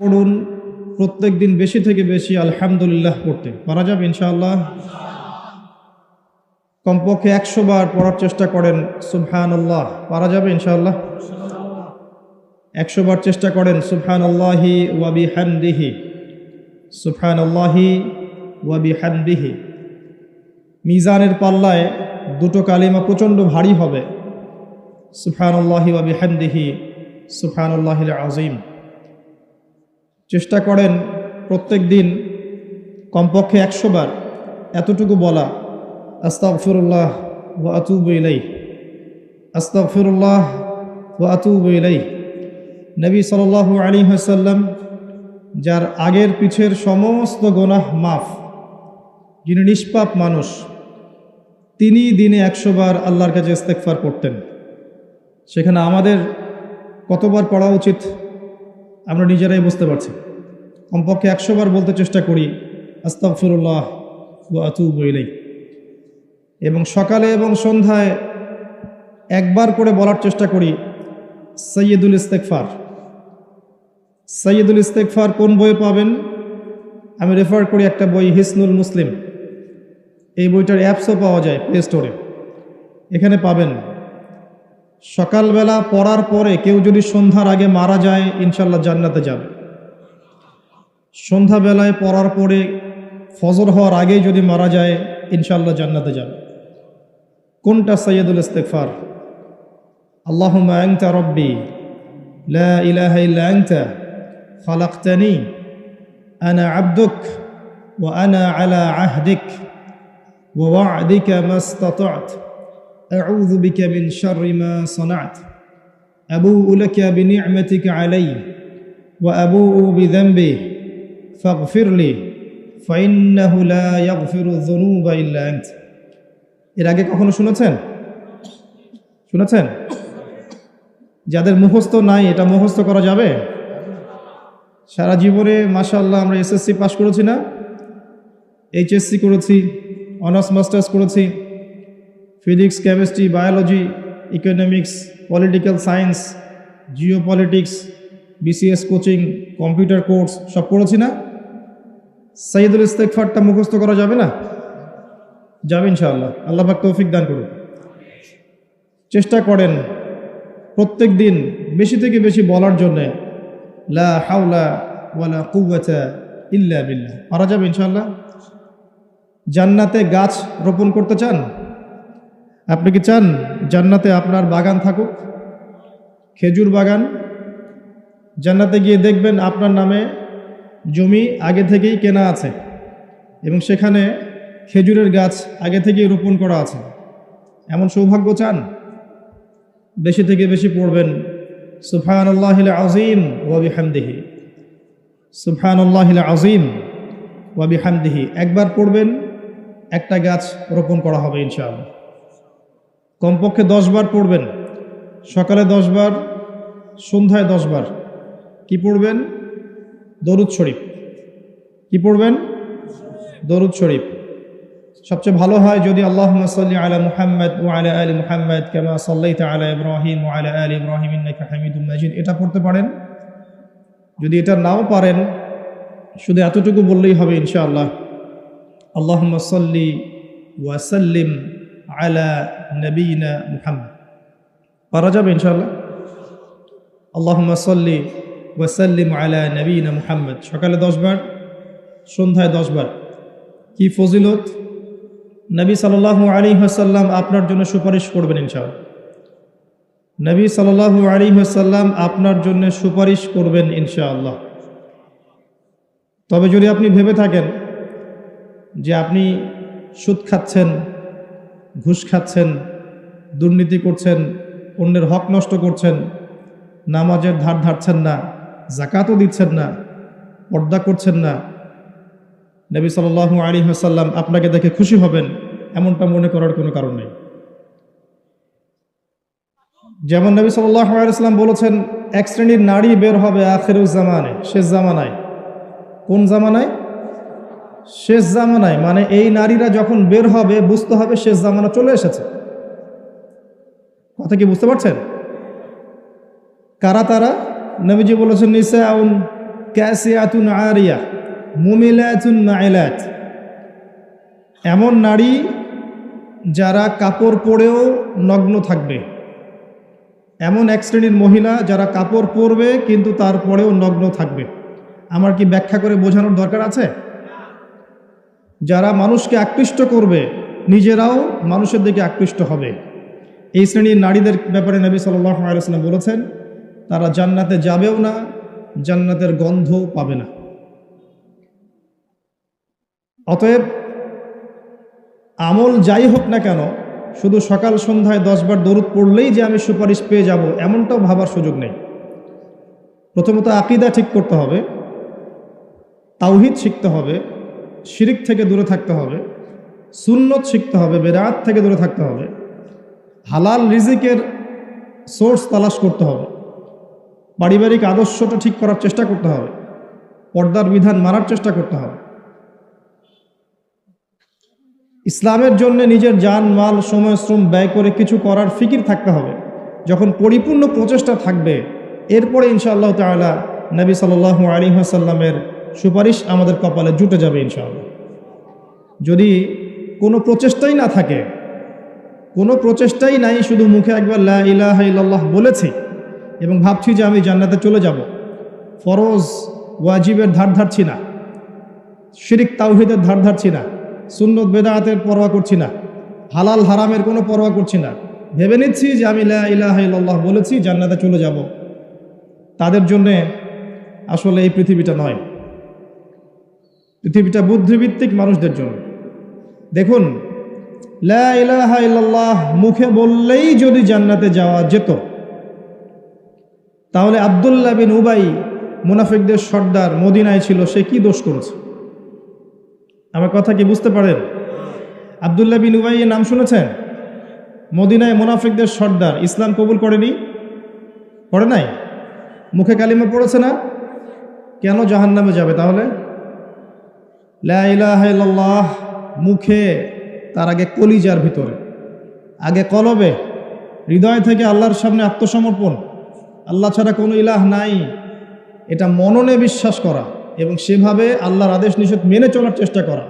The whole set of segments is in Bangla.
পড়ুন, প্রত্যেক দিন বেশি থেকে বেশি আলহামদুলিল্লাহ পড়তে। পারা যাবে ইনশাআল্লাহ? কমপক্ষে একশো বার পড়ার চেষ্টা করেন সুবহান আল্লাহ পারা যাবে ইনশাআল্লাহ? একশো বার চেষ্টা করেন সুবহান আল্লাহি ওয়াবি হামদিহি সুবহান আল্লাহি ওয়াবি হামদিহি মিজানের পাল্লায় দুটো কালিমা প্রচণ্ড ভারী হবে। সুবহান আল্লাহি ওয়াবি হামদিহি সুবহান আল্লাহিল আজিম চেষ্টা করেন প্রত্যেক দিন, কমপক্ষে একশো বার, এতটুকু বলা। আস্তাগফিরুল্লাহ ওয়া আতুবু ইলাই আস্তাগফিরুল্লাহ ওয়া আতুবু ইলাই নবী সাল্লাল্লাহু আলাইহি ওয়াসাল্লাম, যার আগের পিছের সমস্ত গোনাহ মাফ, যিনি নিষ্পাপ মানুষ, তিনি দিনে একশো বার আল্লাহর কাছে ইস্তেগফার করতেন। সেখানে আমাদের কতবার পড়া উচিত? আমরা নিজেরাই বুঝতে পারছি। কমপক্ষে একশো বার বলতে চেষ্টা করি, আস্তাগফিরুল্লাহ ওয়া আতুবু ইলাই এবং সকালে এবং সন্ধ্যায় একবার করে বলার চেষ্টা করি সৈয়দুল ইস্তেকফার সৈয়দুল ইস্তেকফার কোন বইয়ে পাবেন? আমি রেফার করি একটা বই, হিসনুল মুসলিম। এই বইটার অ্যাপসও পাওয়া যায় প্লে স্টোরে এখানে পাবেন সকালবেলা পড়ার পরে কেউ যদি সন্ধ্যার আগে মারা যায় ইনশাল্লাহ জান্নাতে যাবে। সন্ধ্যাবেলায় পড়ার পরে ফজর হওয়ার আগেই যদি মারা যায় ইনশাল্লাহ জান্নাতে যাবে। কোনটা সৈয়দুল ইস্তেকফার আল্লাহ আংতা রব্বি ইলাহা খালাক্তানি, আনা আব্দুক ও আনা আলা আহদিক, ওয়া أعوذ بك من شر ما صنعت أبوء لك بنعمتك علي وأبوء بذنبي فاغفر لي فإنه لا يغفر الذنوب إلا أنت এর আগে কখনো শুনেছেন শুনেছেন যাদের মুখস্থ নাই এটা মুখস্থ করা যাবে সারা জীবনে মাশাল্লাহ আমরা এসএসসি পাস করেছি না এইচএসসি করেছি অনার্স মাস্টার্স করেছি Physics chemistry biology economics political science geo politics BCS coaching computer course সব করেছি না? সাইদুল ইস্তেকফারটা মুখস্থ করা যাবে না? যাবে ইনশাআল্লাহ। আল্লাহ পাক তৌফিক দান করুন। চেষ্টা করেন প্রত্যেক দিন বেশি থেকে বেশি বলার জন্যে, লা হাওলা ওয়ালা কুওয়াতা ইল্লা বিল্লাহ। পারা যাবে ইনশাআল্লাহ? জান্নাতে গাছ রোপণ করতে চান? আপনি কি চান জান্নাতে আপনার বাগান থাকুক? খেজুর বাগান। জান্নাতে গিয়ে দেখবেন আপনার নামে জমি আগে থেকেই কেনা আছে এবং সেখানে খেজুরের গাছ আগে থেকেই রোপণ করা আছে। এমন সৌভাগ্য চান? বেশি থেকে বেশি পড়বেন সুফান আল্লাহিল আজিম ওয়াবি হামদিহি সুফান আল্লাহিল আজিম ওয়াবি হামদিহি একবার পড়বেন, একটা গাছ রোপণ করা হবে ইনশাআল্লাহ। কমপক্ষে দশবার পড়বেন। সকালে দশবার, সন্ধ্যায় দশবার। কি পড়বেন? দরুদ শরীফ। কি পড়বেন? দরুদ শরীফ। সবচেয়ে ভালো হয় যদি আল্লাহ আলা মুহাম্মদ ও আলা আলী মুহাম্মদ কেমা সাল্লাইতা আলা ইব্রাহিম ও আলা আলী ইব্রাহিম হামিদুম মাজিদ। এটা পড়তে পারেন। যদি এটা নাও পারেন, শুধু এতটুকু বললেই হবে ইনশাআল্লাহ। আল্লাহ সাল্লি ওয়াসাল্লিম আলা নবীনা মুহাম্মদ পারা যাবে ইনশাআল্লাহ? আল্লাহ সাল্লি ওয়াসাল্লিম আলা নবীনা মুহাম্মদ। সকালে দশবার সন্ধ্যায় দশবার কি ফজিলত? নবী সাল্লাহ আলী হাসাল্লাম আপনার জন্য সুপারিশ করবেন ইনশাআল্লাহ। নবী সাল্লাহ আলী হাসাল্লাম আপনার জন্য সুপারিশ করবেন ইনশাআল্লাহ। তবে যদি আপনি ভেবে থাকেন যে আপনি সুদ খাচ্ছেন ঘুষ খাচ্ছেন, দুর্নীতি করছেন, অন্যের হক নষ্ট করছেন, নামাজের ধার ধারছেন না জাকাতও দিচ্ছেন না, পর্দা করছেন না। নবী সাল আলী হাসাল্লাম আপনাকে দেখে খুশি হবেন, এমনটা মনে করার কোনো কারণ নেই। যেমন নবী সাল্লাম বলেছেন, এক শ্রেণির নারী বের হবে আখের জামানে শেষ জামানায়। কোন জামানায়? শেষ জামানায় মানে এই নারীরা যখন বের হবে, বুঝতে হবে শেষ জামানা চলে এসেছে। কথা কি বুঝতে পারছেন? কারা তারা? নবীজি বলেছেন নিসা আউন ক্যাসিয়াতুন আরিয়া, মুমিলাতুন মাইলাত। এমন নারী যারা কাপড় পরেও নগ্ন থাকবে। এমন এক শ্রেণির মহিলা যারা কাপড় পরবে, কিন্তু তারপরেও নগ্ন থাকবে। আমার কি ব্যাখ্যা করে বোঝানোর দরকার আছে? যারা মানুষকে আকৃষ্ট করবে, নিজেরাও মানুষের দিকে আকৃষ্ট হবে। এই শ্রেণির নারীদের ব্যাপারে নবী আলাইসাল্লাম বলেছেন, তারা জান্নাতে যাবেও না, জান্নাতের গন্ধ পাবে না। অতএব, আমল যাই হোক না কেন, শুধু সকাল সন্ধ্যায় দশবার দরুদ পড়লেই যে আমি সুপারিশ পেয়ে যাব, এমনটাও ভাবার সুযোগ নেই। প্রথমত আকিদা ঠিক করতে হবে, তাওহিদ শিখতে হবে শিরিক থেকে দূরে থাকতে হবে, সুন্নত শিখতে হবে বেরাত থেকে দূরে থাকতে হবে, হালাল রিজিকের সোর্স তালাশ করতে হবে, পারিবারিক আদর্শটা ঠিক করার চেষ্টা করতে হবে, পর্দার বিধান মানার চেষ্টা করতে হবে। ইসলামের জন্য নিজের যান মাল, সময়, শ্রম ব্যয় করে কিছু করার ফিকির থাকতে হবে। যখন পরিপূর্ণ প্রচেষ্টা থাকবে, এরপরে ইনশাআল্লাহ তাআলা নবী সাল্লাল্লাহু আলাইহি ওয়াসাল্লামের সুপারিশ আমাদের কপালে জুটে যাবে ইনশাআল্লাহ। যদি কোনো প্রচেষ্টাই না থাকে, কোনো প্রচেষ্টাই নাই, শুধু মুখে একবার লা ইলাহা ইল্লাল্লাহ বলেছি এবং ভাবছি যে আমি জান্নাতে চলে যাব, ফরজ ওয়াজিবের ধার ধারছি না, শিরিক তাওহিদের ধার ধারছি না, সুন্নত বেদাতের পরোয়া করছি না, হালাল হারামের কোনো পরোয়া করছি না, ভেবে নিচ্ছি যে আমি লা ইলাহা বলেছি, জান্নাতে চলে যাব, তাদের জন্যে আসলে এই পৃথিবীটা নয়। পৃথিবীটা বুদ্ধিভিত্তিক মানুষদের জন্য। দেখুন মুখে বললেই যদি জান্নাতে যাওয়া যেত, তাহলে আবদুল্লাহ বিন উবাই মুনাফিকদের সর্দার মদিনায় ছিল, সে কি দোষ করেছে? আমার কথা কি বুঝতে পারেন? আবদুল্লাহ বিন উবাই নাম শুনেছেন? মদিনায় মুনাফিকদের সর্দার ইসলাম কবুল করেনি? পড়ে নাই? মুখে কালিমা পড়েছে না? কেন জাহান্নামে যাবে তাহলে? লা ইলাহা ইল্লাল্লাহ মুখে, তার আগে কলিজার ভিতরে, আগে কলবে, হৃদয় থেকে আল্লাহর সামনে আত্মসমর্পণ। আল্লাহ ছাড়া কোনো ইলাহ নাই। এটা মননে বিশ্বাস করা এবং সেভাবে আল্লাহর আদেশ নিষেধ মেনে চলার চেষ্টা করা।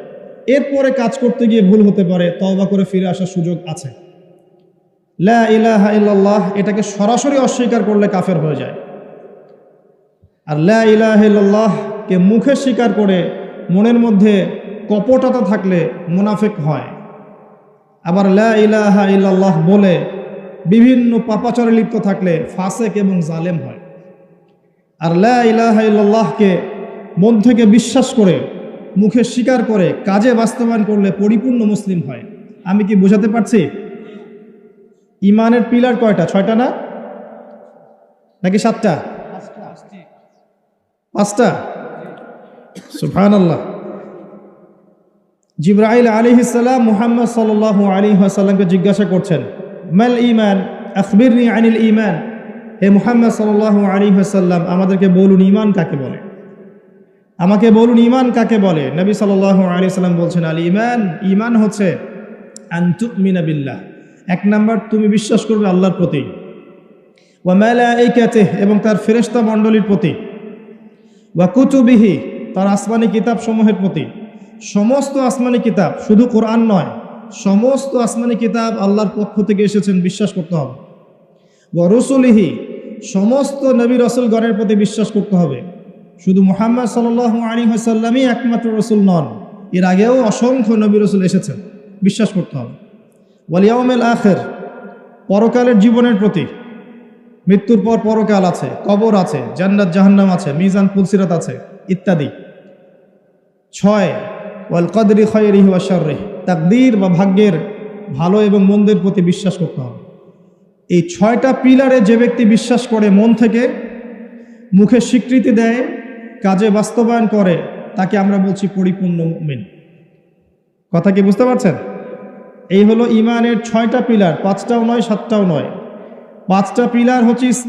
এরপরে কাজ করতে গিয়ে ভুল হতে পারে, তওবা করে ফিরে আসার সুযোগ আছে। লা ইলাহা এটাকে সরাসরি অস্বীকার করলে কাফের হয়ে যায়। আর লা ইলাহা ইল্লাল্লাহকে মুখে স্বীকার করে মনের মধ্যে কপটতা থাকলে মুনাফেক হয়। আবার ইলাহা ইল্লাল্লাহ বলে বিভিন্ন পাপাচরে লিপ্ত থাকলে ফাসেক এবং জালেম হয়। আর লা ইলাহা ইল্লাল্লাহকে মন থেকে বিশ্বাস করে মুখে স্বীকার করে কাজে বাস্তবায়ন করলে পরিপূর্ণ মুসলিম হয়। আমি কি বোঝাতে পারছি? ইমানের পিলার কয়টা? ছয়টা না? নাকি সাতটা? পাঁচটা? সুফান আল্লাহ আলী ইসাল্লাম মুহাম্মদ সাল আলী আসাল্লামকে জিজ্ঞাসা করছেন, মাল ইমান আখবিরনি আনিল ইমান হে মুহাম্মদ সাল আলী আসাল্লাম আমাদেরকে বলুন ইমান কাকে বলে? আমাকে বলুন ইমান কাকে বলে? নবী সাল আলী সাল্লাম বলছেন, আলী ইমান ইমান হচ্ছে আন্তু মিনাবিল্লাহ এক নাম্বার, তুমি বিশ্বাস করবে আল্লাহর প্রতি। ওয়া মেলা এই এবং তার ফেরেস্তা মণ্ডলীর প্রতি। ওয়া কুতুবিহি তার আসমানি কিতাব সমূহের প্রতি। সমস্ত আসমানি কিতাব শুধু কোরআন নয়, সমস্ত আসমানি কিতাব আল্লাহর পক্ষ থেকে এসেছেন, বিশ্বাস করতে হবে। রসুলিহি, সমস্ত নবী রসুলগণের প্রতি বিশ্বাস করতে হবে। শুধু মোহাম্মদ সাল আলী সাল্লামই একমাত্র রসুল নন, এর আগেও অসংখ্য নবী রসুল এসেছেন, বিশ্বাস করতে হবে। ওয়ালিয়াউমেল আখের, পরকালের জীবনের প্রতি। মৃত্যুর পর পরকাল আছে, কবর আছে, জান্নাত জাহান্নাম আছে, মিজান ফুলসিরাত আছে, ইত্যাদি। ছয়, ওয়াল কদরি খয়রিহি ওয়াশাররিহ তাকদীর বা ভাগ্যের ভালো এবং মন্দের প্রতি বিশ্বাস করতে হবে। এই ছয়টা পিলারে যে ব্যক্তি বিশ্বাস করে মন থেকে, মুখে স্বীকৃতি দেয়, কাজে বাস্তবায়ন করে, তাকে আমরা বলছি পরিপূর্ণ মেন কথা কি বুঝতে পারছেন? এই হলো ইমানের ছয়টা পিলার, পাঁচটাও নয়, সাতটাও নয়। পাঁচটা পিলার হচ্ছে